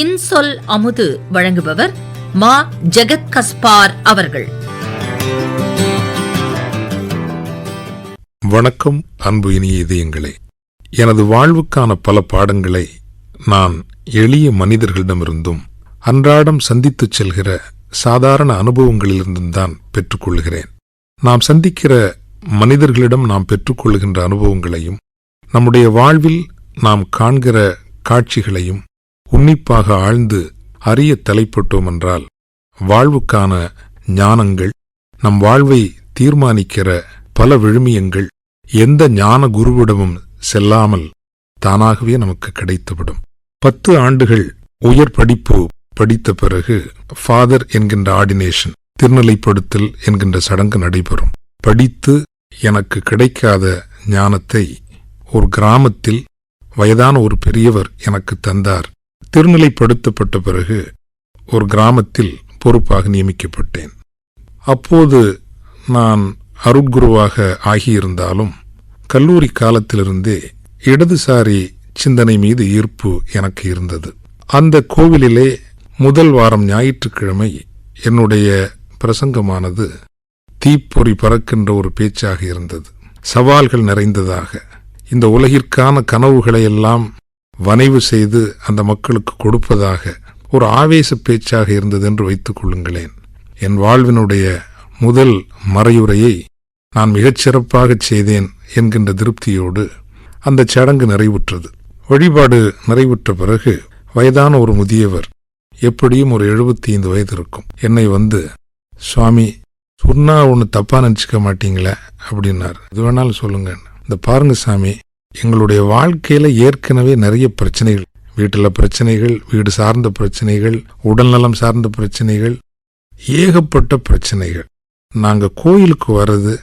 இன்சொல் அமுது வழங்குபவர் மா ஜெகத் கஸ்பார் அவர்கள். வணக்கம் அன்பு இனிய இதயங்களே. எனது வாழ்வுக்கான பல பாடங்களை நான் எளிய மனிதர்களிடமிருந்தும் அன்றாடம் சந்தித்துச் செல்கிற சாதாரண அனுபவங்களிலிருந்தும் தான் பெற்றுக்கொள்கிறேன். நாம் சந்திக்கிற மனிதர்களிடம் நாம் பெற்றுக்கொள்கின்ற அனுபவங்களையும் நம்முடைய வாழ்வில் நாம் காண்கிற காட்சிகளையும் உன்னிப்பாக ஆழ்ந்து அறிய தலைப்பட்டோம் என்றால் வாழ்வுக்கான ஞானங்கள் நம் வாழ்வை தீர்மானிக்கிற பல விழுமியங்கள் எந்த ஞான குருவிடமும் செல்லாமல் தானாகவே நமக்கு கிடைத்துவிடும். பத்து ஆண்டுகள் உயர் படிப்பு படித்த பிறகு ஃபாதர் என்கின்ற ஆர்டினேஷன் திருநிலைப்படுத்தல் என்கின்ற சடங்கு நடைபெறும். படித்து எனக்கு கிடைக்காத ஞானத்தை ஒரு கிராமத்தில் வயதான ஒரு பெரியவர் எனக்கு தந்தார். திருநிலைப்படுத்தப்பட்ட பிறகு ஒரு கிராமத்தில் பொறுப்பாக நியமிக்கப்பட்டேன். அப்போது நான் அருட்குருவாக ஆகியிருந்தாலும் கல்லூரி காலத்திலிருந்தே இடதுசாரி சிந்தனை மீது ஈர்ப்பு எனக்கு இருந்தது. அந்த கோவிலிலே முதல் வாரம் ஞாயிற்றுக்கிழமை என்னுடைய பிரசங்கமானது தீப்பொறி பறக்கின்ற ஒரு பேச்சாக இருந்தது. சவால்கள் நிறைந்ததாக இந்த உலகிற்கான கனவுகளை எல்லாம் வனைவு செய்து அந்த மக்களுக்கு கொடுப்பதாக ஒரு ஆவேச பேச்சாக இருந்தது என்று வைத்துக் கொள்ளுங்களேன். என் வாழ்வினுடைய முதல் மறையுரையை நான் மிகச் சிறப்பாகச் செய்தேன் என்கின்ற திருப்தியோடு அந்த சடங்கு நிறைவுற்றது. வழிபாடு நிறைவுற்ற பிறகு வயதான ஒரு முதியவர் எப்படியும் ஒரு எழுபத்தி ஐந்து வயது இருக்கும். என்னை வந்து சுவாமி சொன்னா ஒன்று தப்பா நினச்சிக்க மாட்டீங்களே அப்படின்னார். இது வேணாலும் சொல்லுங்க. இந்த பாருங்க சாமி எங்களுடைய வாழ்க்கையில ஏற்கனவே நிறைய பிரச்சனைகள். வீட்டில் பிரச்சனைகள் வீடு சார்ந்த பிரச்சனைகள் உடல்நலம் சார்ந்த பிரச்சனைகள் ஏகப்பட்ட பிரச்சனைகள். நாங்கள் கோயிலுக்கு வர்றது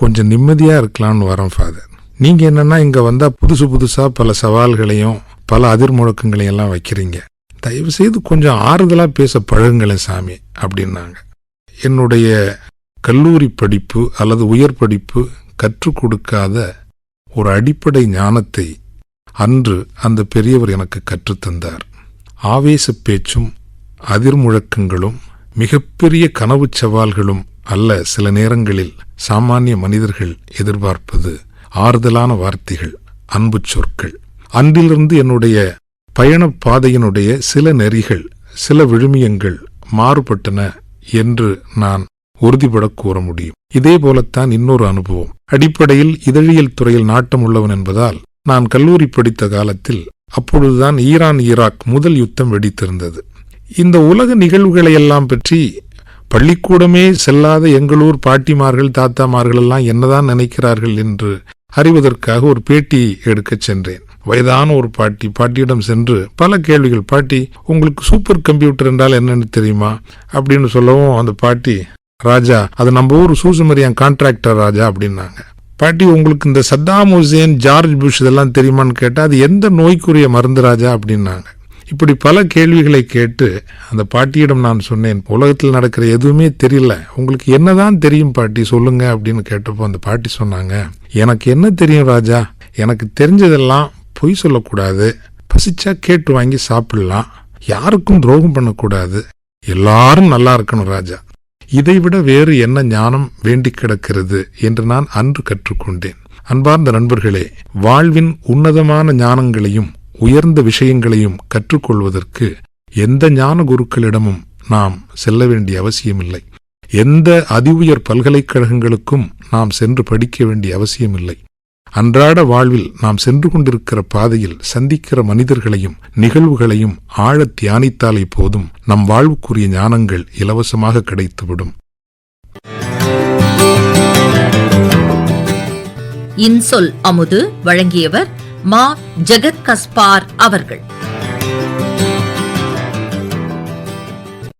கொஞ்சம் நிம்மதியாக இருக்கலாம்னு வரோம் ஃபாதர் நீங்கள் என்னென்னா இங்கே வந்தால் புதுசு புதுசாக பல சவால்களையும் பல அதிர்முழக்கங்களையும் எல்லாம் வைக்கிறீங்க. தயவு செய்து கொஞ்சம் ஆறுதலாக பேச பழகுங்களேன் சாமி அப்படின்னாங்க. என்னுடைய கல்லூரி படிப்பு அல்லது உயர் படிப்பு கற்றுக் கொடுக்காத ஒரு அடிப்படை ஞானத்தை அன்று அந்த பெரியவர் எனக்கு கற்றுத்தந்தார். ஆவேச பேச்சும் அதிர்முழக்கங்களும் மிகப்பெரிய கனவுச் சவால்களும் அல்ல சில நேரங்களில் சாமானிய மனிதர்கள் எதிர்பார்ப்பது ஆறுதலான வார்த்தைகள் அன்பு சொற்கள். அன்றிலிருந்து என்னுடைய பயணப் பாதையினுடைய சில நெறிகள் சில விழுமியங்கள் மாறுபட்டன என்று நான் உறுதிபட கூற முடியும். இதே போலத்தான் இன்னொரு அனுபவம். அடிப்படையில் இதழியல் துறையில் நாட்டம் உள்ளவன் என்பதால் நான் கல்லூரி படித்த காலத்தில் அப்பொழுதுதான் ஈரான் ஈராக் முதல் யுத்தம் வெடித்திருந்தது. இந்த உலக நிகழ்வுகளை எல்லாம் பற்றி பள்ளிக்கூடமே செல்லாத எங்களூர் பாட்டிமார்கள் தாத்தாமார்கள் எல்லாம் என்னதான் நினைக்கிறார்கள் என்று அறிவதற்காக ஒரு பேட்டி எடுக்கச் சென்றேன். வயதான ஒரு பாட்டி பாட்டியிடம் சென்று பல கேள்விகள் பாட்டி உங்களுக்கு சூப்பர் கம்ப்யூட்டர் என்றால் என்னன்னு தெரியுமா? அப்படின்னு சொல்லவும் அந்த பாட்டி ராஜா அது நம்ம ஊர் சூசுமரியான் கான்ட்ராக்டர் ராஜா அப்படின்னாங்க. பாட்டி உங்களுக்கு இந்த சத்தாம் ஹுசேன் ஜார்ஜ் புஷ் இதெல்லாம் தெரியுமான்னு கேட்டால் அது எந்த நோய்க்குரிய மருந்து ராஜா அப்படின்னாங்க. இப்படி பல கேள்விகளை கேட்டு அந்த பாட்டியிடம் நான் சொன்னேன் உலகத்தில் நடக்கிற எதுவுமே தெரியல. உங்களுக்கு என்னதான் தெரியும் பாட்டி சொல்லுங்க அப்படின்னு கேட்டப்போ அந்த பாட்டி சொன்னாங்க எனக்கு என்ன தெரியும் ராஜா? எனக்கு தெரிஞ்சதெல்லாம் பொய் சொல்லக்கூடாது. பசிச்சா கேட்டு வாங்கி சாப்பிடலாம். யாருக்கும் துரோகம் பண்ணக்கூடாது. எல்லாரும் நல்லா இருக்கணும் ராஜா. இதைவிட வேறு என்ன ஞானம் வேண்டி கிடக்கிறது என்று நான் அன்று கற்றுக்கொண்டேன். அன்பார்ந்த நண்பர்களே வாழ்வின் உன்னதமான ஞானங்களையும் உயர்ந்த விஷயங்களையும் கற்றுக்கொள்வதற்கு எந்த ஞான குருக்களிடமும் நாம் செல்ல வேண்டிய அவசியமில்லை. எந்த அதி உயர் பல்கலைக்கழகங்களுக்கும் நாம் சென்று படிக்க வேண்டிய அவசியமில்லை. அன்றாட வாழ்வில் நாம் சென்று கொண்டிருக்கிற பாதையில் சந்திக்கிற மனிதர்களையும் நிகழ்வுகளையும் ஆழ தியானித்தாலே போதும் நம் வாழ்வுக்குரிய ஞானங்கள் இலவசமாக கிடைத்துவிடும். இன்சொல் அமுது வழங்கியவர் மா ஜெகத் கஸ்பார் அவர்கள்.